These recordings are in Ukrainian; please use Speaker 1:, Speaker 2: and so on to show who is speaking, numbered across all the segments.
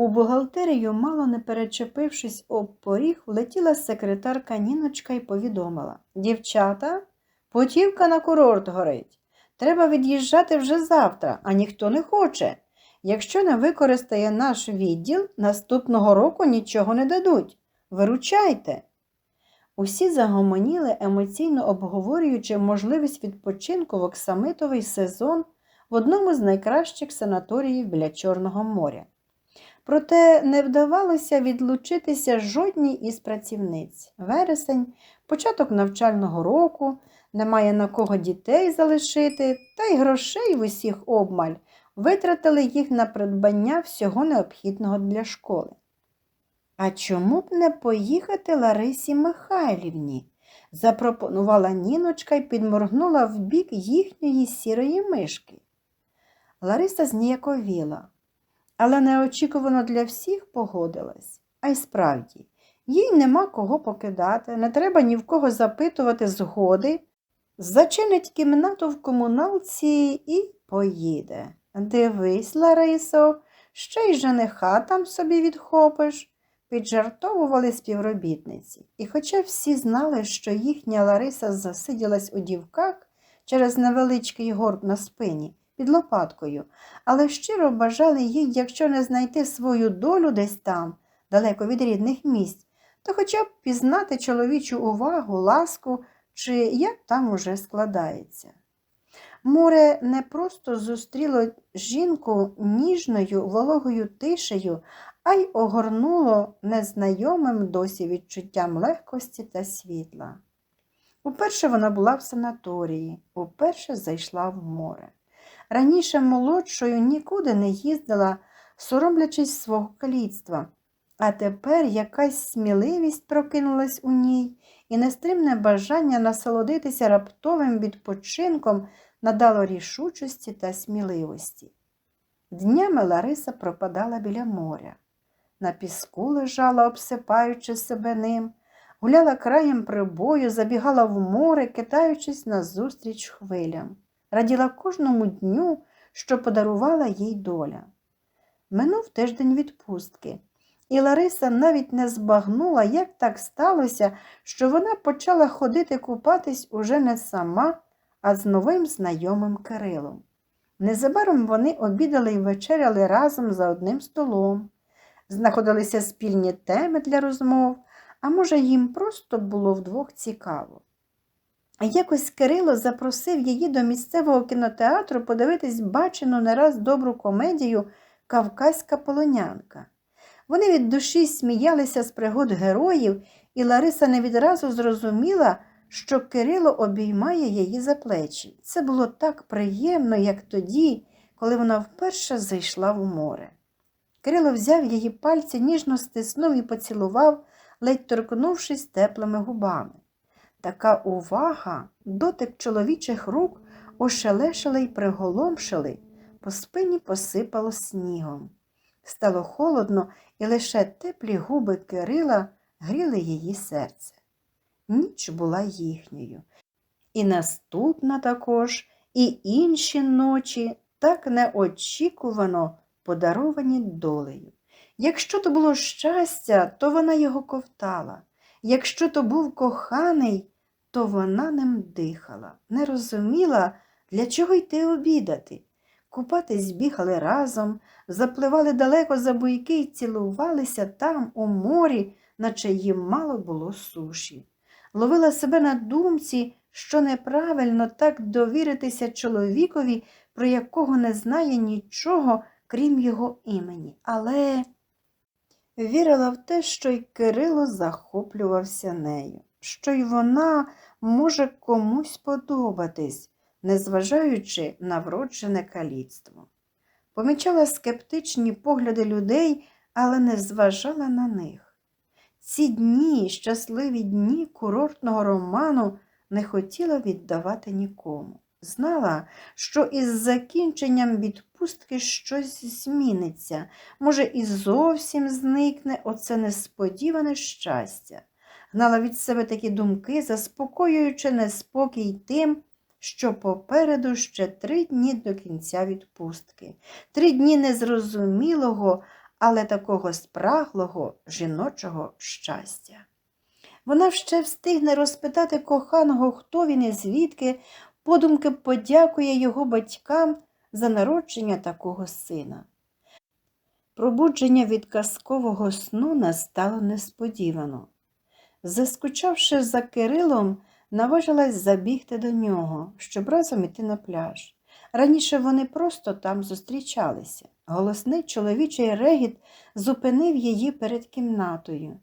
Speaker 1: У бухгалтерію, мало не перечепившись об поріг, влетіла секретарка Ніночка і повідомила Дівчата, путівка на курорт горить. Треба від'їжджати вже завтра, а ніхто не хоче. Якщо не використає наш відділ, наступного року нічого не дадуть. Виручайте. Усі загомоніли, емоційно обговорюючи можливість відпочинку в оксамитовий сезон в одному з найкращих санаторіїв біля Чорного моря. Проте не вдавалося відлучитися жодній із працівниць. Вересень, початок навчального року, немає на кого дітей залишити, та й грошей в усіх обмаль, витратили їх на придбання всього необхідного для школи. А чому б не поїхати Ларисі Михайлівні? запропонувала Ніночка і підморгнула в бік їхньої сірої мишки. Лариса зніяковіла, але неочікувано для всіх погодилась. А й справді, їй нема кого покидати, не треба ні в кого запитувати згоди. Зачинить кімнату в комуналці і поїде. Дивись, Ларисо, ще й жениха там собі відхопиш, піджартовували співробітниці. І хоча всі знали, що їхня Лариса засиділась у дівках через невеличкий горб на спині під лопаткою, але щиро бажали їй, якщо не знайти свою долю десь там, далеко від рідних місць, то хоча б пізнати чоловічу увагу, ласку чи як там уже складається. Море не просто зустріло жінку ніжною вологою тишею, а й огорнуло незнайомим досі відчуттям легкості та світла. Уперше вона була в санаторії, уперше зайшла в море. Раніше молодшою нікуди не їздила, соромлячись свого каліцтва, а тепер якась сміливість прокинулась у ній, і нестримне бажання насолодитися раптовим відпочинком надало рішучості та сміливості. Днями Лариса пропадала біля моря. На піску лежала, обсипаючи себе ним, гуляла краєм прибою, забігала в море, китаючись назустріч хвилям, раділа кожному дню, що подарувала їй доля. Минув тиждень відпустки, і Лариса навіть не збагнула, як так сталося, що вона почала ходити купатись уже не сама, а з новим знайомим Кирилом. Незабаром вони обідали і вечеряли разом за одним столом. Знаходилися спільні теми для розмов, а може, їм просто було вдвох цікаво. Якось Кирило запросив її до місцевого кінотеатру подивитись бачену не раз добру комедію Кавказька полонянка. Вони від душі сміялися з пригод героїв, і Лариса не відразу зрозуміла, що Кирило обіймає її за плечі. Це було так приємно, як тоді, коли вона вперше зайшла в море. Кирило взяв її пальці, ніжно стиснув і поцілував, ледь торкнувшись теплими губами. Така увага, дотик чоловічих рук ошелешили й приголомшили, по спині посипало снігом. Стало холодно, і лише теплі губи Кирила гріли її серце. Ніч була їхньою. І наступна також, і інші ночі так неочікувано подаровані долею. Якщо то було щастя, то вона його ковтала. Якщо то був коханий, то вона ним дихала, не розуміла, для чого йти обідати. Купатись бігали разом, запливали далеко за буйки і цілувалися там, у морі, наче їм мало було суші. Ловила себе на думці, що неправильно так довіритися чоловікові, про якого не знає нічого, крім його імені. Але вірила в те, що й Кирило захоплювався нею, що й вона може комусь подобатись, незважаючи на вроджене каліцтво. Помічала скептичні погляди людей, але не зважала на них. Ці дні, щасливі дні курортного роману не хотіла віддавати нікому. Знала, що із закінченням відпустки щось зміниться, може, і зовсім зникне оце несподіване щастя. Гнала від себе такі думки, заспокоюючи неспокій тим, що попереду ще три дні до кінця відпустки, три дні незрозумілого, але такого спраглого жіночого щастя. Вона ще встигне розпитати коханого, хто він і звідки, подумки подякує його батькам за народження такого сина. Пробудження від казкового сну настало несподівано. Заскучавши за Кирилом, наважилась забігти до нього, щоб разом іти на пляж. Раніше вони просто там зустрічалися. Голосний чоловічий регіт зупинив її перед кімнатою.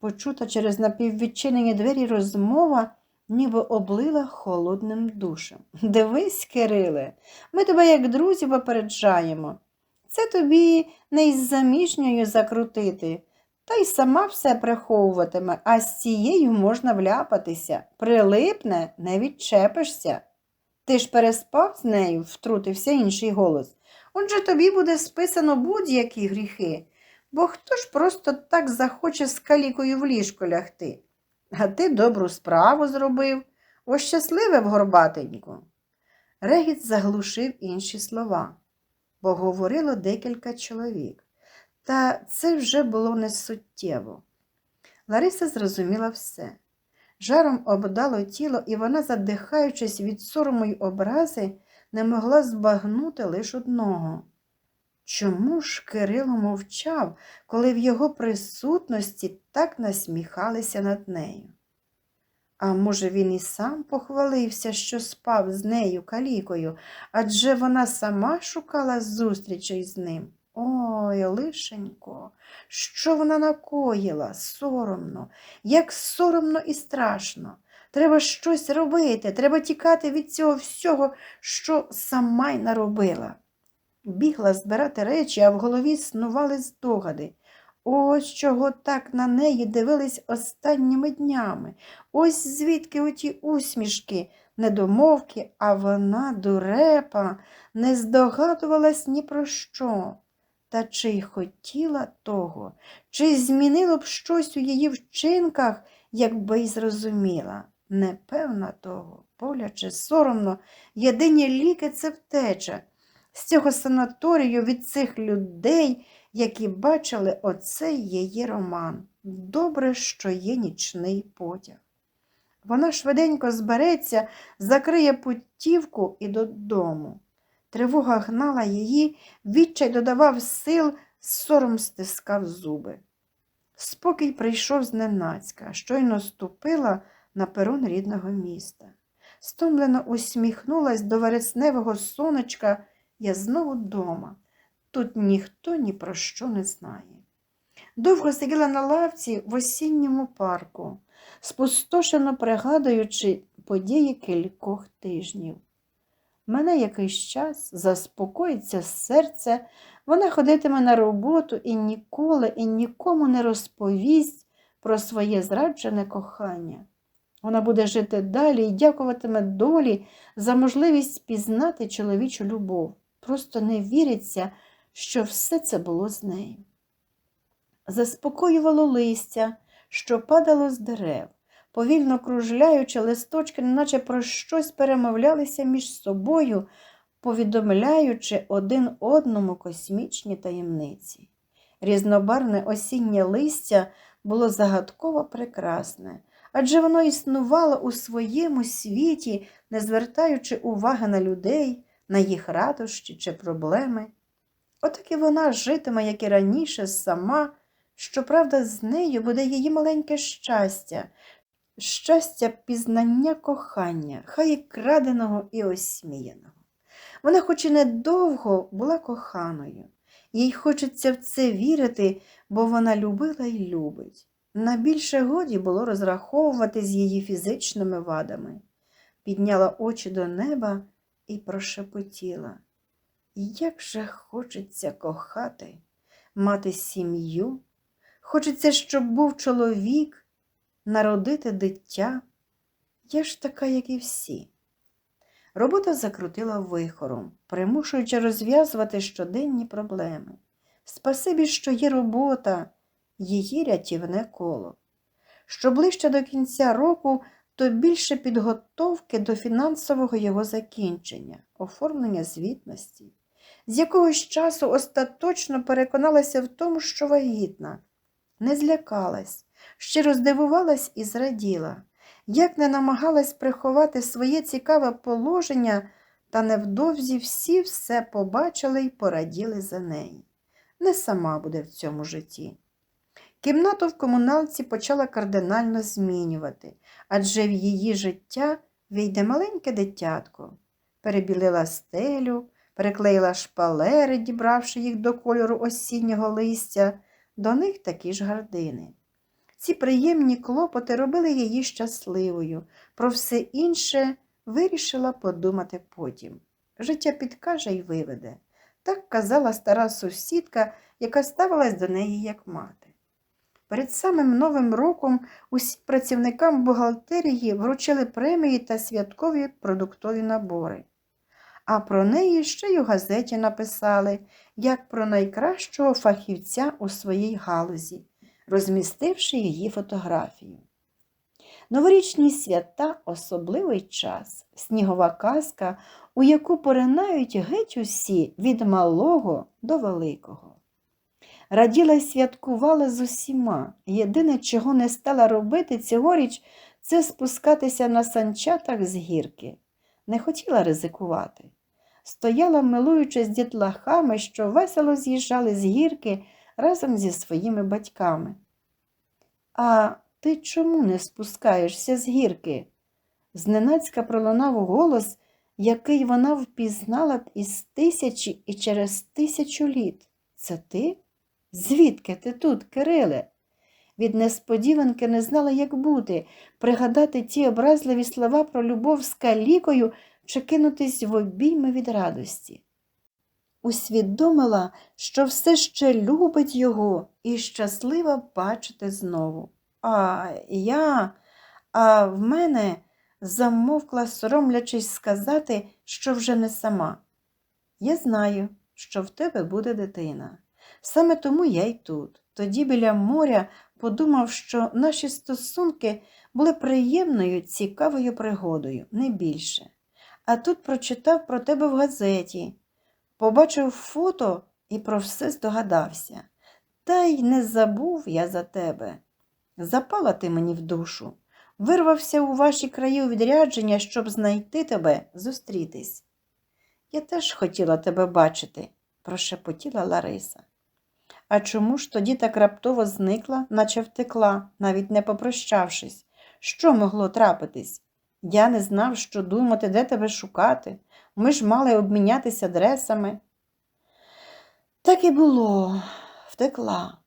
Speaker 1: Почута через напіввідчинені двері розмова, ніби облила холодним душем. Дивись, Кириле, ми тебе як друзі попереджаємо. Це тобі не із заміжньою закрутити, та й сама все приховуватиме, а з цією можна вляпатися. Прилипне, не відчепишся. Ти ж переспав з нею, втрутився інший голос. Отже тобі буде списано будь-які гріхи, бо хто ж просто так захоче з калікою в ліжко лягти? А ти добру справу зробив, ощасливив горбатеньку. Регіт заглушив інші слова, бо говорило декілька чоловік. Та це вже було несуттєво. Лариса зрозуміла все. Жаром обдало тіло, і вона, задихаючись від сорому й образи, не могла збагнути лише одного. Чому ж Кирило мовчав, коли в його присутності так насміхалися над нею? А може, він і сам похвалився, що спав з нею калікою, адже вона сама шукала зустрічей з ним. Ой, лишенько, що вона накоїла, соромно, як соромно і страшно. Треба щось робити, треба тікати від цього всього, що сама й наробила. Бігла збирати речі, а в голові снували здогади. Ось чого так на неї дивились останніми днями. Ось звідки оті усмішки, недомовки, а вона, дурепа, не здогадувалась ні про що. Та чи й хотіла того, чи змінило б щось у її вчинках, якби й зрозуміла. Непевна того, боляче, соромно, єдині ліки це втеча. З цього санаторію від цих людей, які бачили оцей її роман. Добре, що є нічний потяг. Вона швиденько збереться, закриє путівку і додому. Тривога гнала її, відчай додавав сил, сором стискав зуби. Спокій прийшов зненацька, щойно ступила на перон рідного міста. Стомлено усміхнулась до вересневого сонечка, я знову дома. Тут ніхто ні про що не знає. Довго сиділа на лавці в осінньому парку, спустошено пригадуючи події кількох тижнів. Мене якийсь час заспокоїться серце, вона ходитиме на роботу і ніколи і нікому не розповість про своє зраджене кохання. Вона буде жити далі і дякуватиме долі за можливість пізнати чоловічу любов. Просто не віриться, що все це було з нею. Заспокоювало листя, що падало з дерев, повільно кружляючи, листочки, неначе про щось перемовлялися між собою, повідомляючи один одному космічні таємниці. Різнобарне осіннє листя було загадково прекрасне, адже воно існувало у своєму світі, не звертаючи уваги на людей, на їх радощі чи проблеми. Отак і вона житиме, як і раніше, сама, щоправда, з нею буде її маленьке щастя, щастя пізнання кохання, хай і краденого і осміяного. Вона, хоч і недовго, була коханою. Їй хочеться в це вірити, бо вона любила і любить. На більше годі було розраховувати з її фізичними вадами. Підняла очі до неба і прошепотіла. Як же хочеться кохати, мати сім'ю, хочеться, щоб був чоловік, народити дитя. Я ж така, як і всі. Робота закрутила вихором, примушуючи розв'язувати щоденні проблеми. Спасибі, що є робота, її рятівне коло. Що ближче до кінця року, то більше підготовки до фінансового його закінчення, оформлення звітності. з якогось часу остаточно переконалася в тому, що вагітна, не злякалась, щиро здивувалась і зраділа, як не намагалась приховати своє цікаве положення, та невдовзі всі все побачили й пораділи за неї. Не сама буде в цьому житті. Кімнату в комуналці почала кардинально змінювати, адже в її життя війде маленьке дитятко. Перебілила стелю, переклеїла шпалери, дібравши їх до кольору осіннього листя, до них такі ж гардини. Ці приємні клопоти робили її щасливою, про все інше вирішила подумати потім. Життя підкаже й виведе. Так казала стара сусідка, яка ставилась до неї як мати. Перед самим Новим роком усім працівникам бухгалтерії вручили премії та святкові продуктові набори. А про неї ще й у газеті написали, як про найкращого фахівця у своїй галузі, розмістивши її фотографію. Новорічні свята особливий час, снігова казка, у яку поринають геть усі від малого до великого. Раділа й святкувала з усіма. Єдине, чого не стала робити цьогоріч, це спускатися на санчатах з гірки. Не хотіла ризикувати. Стояла, милуючись дітлахами, що весело з'їжджали з гірки разом зі своїми батьками. А ти чому не спускаєшся з гірки? Зненацька пролунав голос, який вона впізнала б із тисячі і через тисячу літ. Це ти? Звідки ти тут, Кириле? Від несподіванки не знала, як бути, пригадати ті образливі слова про любов з калікою чи кинутись в обійми від радості. Усвідомила, що все ще любить його і щаслива бачити знову. А я, а в мене замовкла, соромлячись сказати, що вже не сама. Я знаю, що в тебе буде дитина. Саме тому я й тут. Тоді біля моря подумав, що наші стосунки були приємною, цікавою пригодою, не більше. А тут прочитав про тебе в газеті, побачив фото і про все здогадався. Та й не забув я за тебе. Запала ти мені в душу, вирвався у ваші краї відрядження, щоб знайти тебе, зустрітись. Я теж хотіла тебе бачити, прошепотіла Лариса. А чому ж тоді так раптово зникла, наче втекла, навіть не попрощавшись? Що могло трапитись? Я не знав, що думати, де тебе шукати. Ми ж мали обмінятися адресами. Так і було, втекла.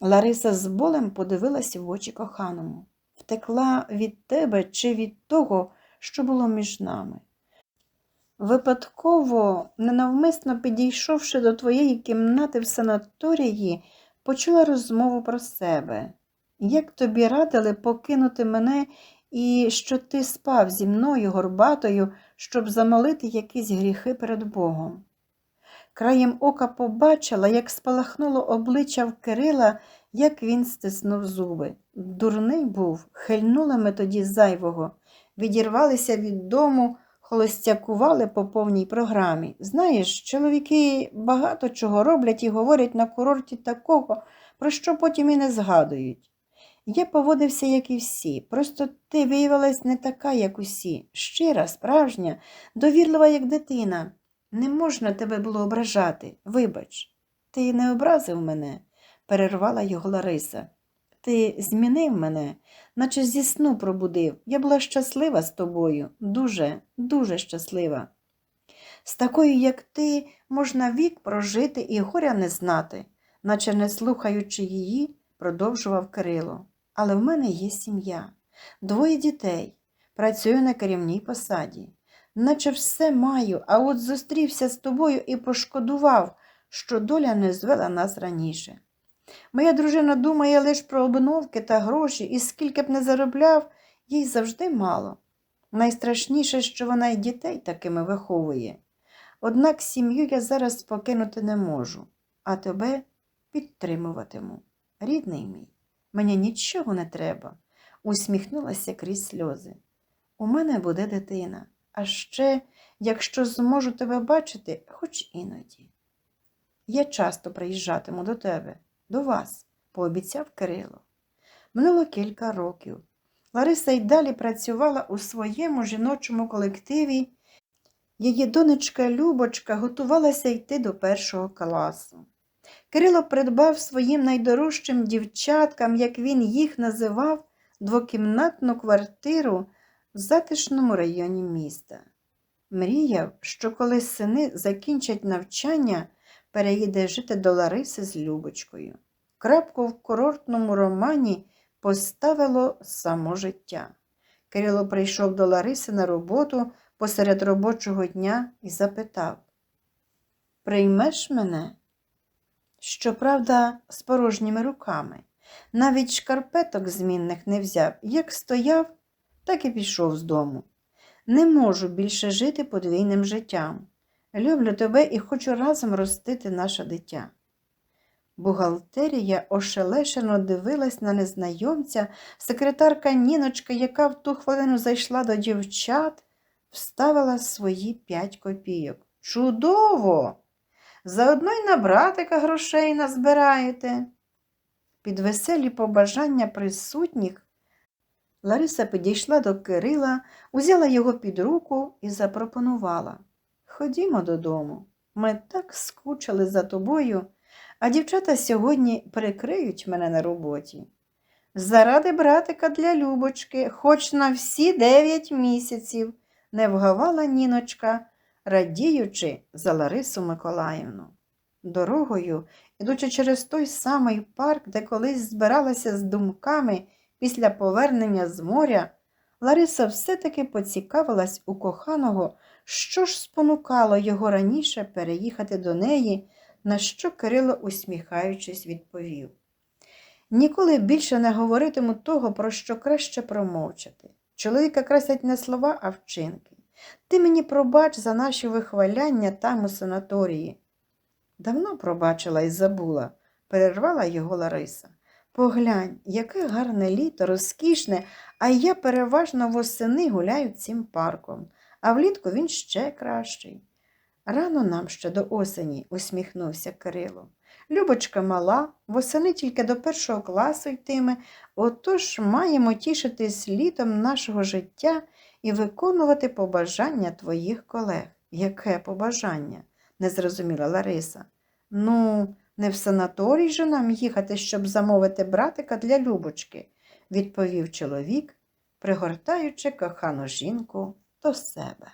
Speaker 1: Лариса з болем подивилась в очі коханому. Втекла від тебе чи від того, що було між нами. Випадково, ненавмисно підійшовши до твоєї кімнати в санаторії, почула розмову про себе. Як тобі радили покинути мене і що ти спав зі мною горбатою, щоб замолити якісь гріхи перед Богом? Краєм ока побачила, як спалахнуло обличчя в Кирила, як він стиснув зуби. Дурний був, хильнули ми тоді зайвого, відірвалися від дому холостякували по повній програмі. Знаєш, чоловіки багато чого роблять і говорять на курорті такого, про що потім і не згадують. Я поводився, як і всі, просто ти виявилась не така, як усі, щира, справжня, довірлива, як дитина. Не можна тебе було ображати, вибач. Ти не образив мене, перервала його Лариса. Ти змінив мене, наче зі сну пробудив. Я була щаслива з тобою, дуже, дуже щаслива. З такою, як ти, можна вік прожити і горя не знати, наче не слухаючи її, продовжував Кирило. Але в мене є сім'я, двоє дітей, працюю на керівній посаді. Наче все маю, а от зустрівся з тобою і пошкодував, що доля не звела нас раніше. Моя дружина думає лише про обновки та гроші, і скільки б не заробляв, їй завжди мало. Найстрашніше, що вона й дітей такими виховує. Однак сім'ю я зараз покинути не можу, а тебе підтримуватиму. Рідний мій, мені нічого не треба, усміхнулася крізь сльози. У мене буде дитина. А ще, якщо зможу тебе бачити, хоч іноді. Я часто приїжджатиму до тебе, до вас, пообіцяв Кирило. Минуло кілька років. Лариса й далі працювала у своєму жіночому колективі. Її донечка Любочка готувалася йти до першого класу. Кирило придбав своїм найдорожчим дівчаткам, як він їх називав, двокімнатну квартиру в затишному районі міста. Мріяв, що коли сини закінчать навчання, переїде жити до Лариси з Любочкою. Крапку в курортному романі поставило само життя. Кирило прийшов до Лариси на роботу посеред робочого дня і запитав Приймеш мене? Щоправда, з порожніми руками. Навіть шкарпеток змінних не взяв. Як стояв, так і пішов з дому. Не можу більше жити подвійним життям. Люблю тебе і хочу разом ростити наше дитя. Бухгалтерія ошелешено дивилась на незнайомця, секретарка Ніночка, яка в ту хвилину зайшла до дівчат, вставила свої п'ять копійок. Чудово! Заодно й на братика грошей назбираєте. Під веселі побажання присутніх Лариса підійшла до Кирила, узяла його під руку і запропонувала. Ходімо додому. Ми так скучили за тобою, а дівчата сьогодні прикриють мене на роботі. Заради братика для Любочки, хоч на всі дев'ять місяців, не вгавала Ніночка, радіючи за Ларису Миколаївну. Дорогою, ідучи через той самий парк, де колись збиралася з думками після повернення з моря, Лариса все-таки поцікавилась у коханого, що ж спонукало його раніше переїхати до неї, на що Кирило, усміхаючись, відповів. Ніколи більше не говоритиму того, про що краще промовчати. Чоловіка красять не слова, а вчинки. Ти мені пробач за наші вихваляння там у санаторії. Давно пробачила і забула, перервала його Лариса. Поглянь, яке гарне літо, розкішне, а я переважно восени гуляю цим парком, а влітку він ще кращий. Рано нам ще до осені, усміхнувся Кирило. Любочка мала, восени тільки до першого класу йтиме, отож маємо тішитись літом нашого життя і виконувати побажання твоїх колег. Яке побажання? не зрозуміла Лариса. Ну, не в санаторій же нам їхати, щоб замовити братика для Любочки, відповів чоловік, пригортаючи кохану жінку до себе.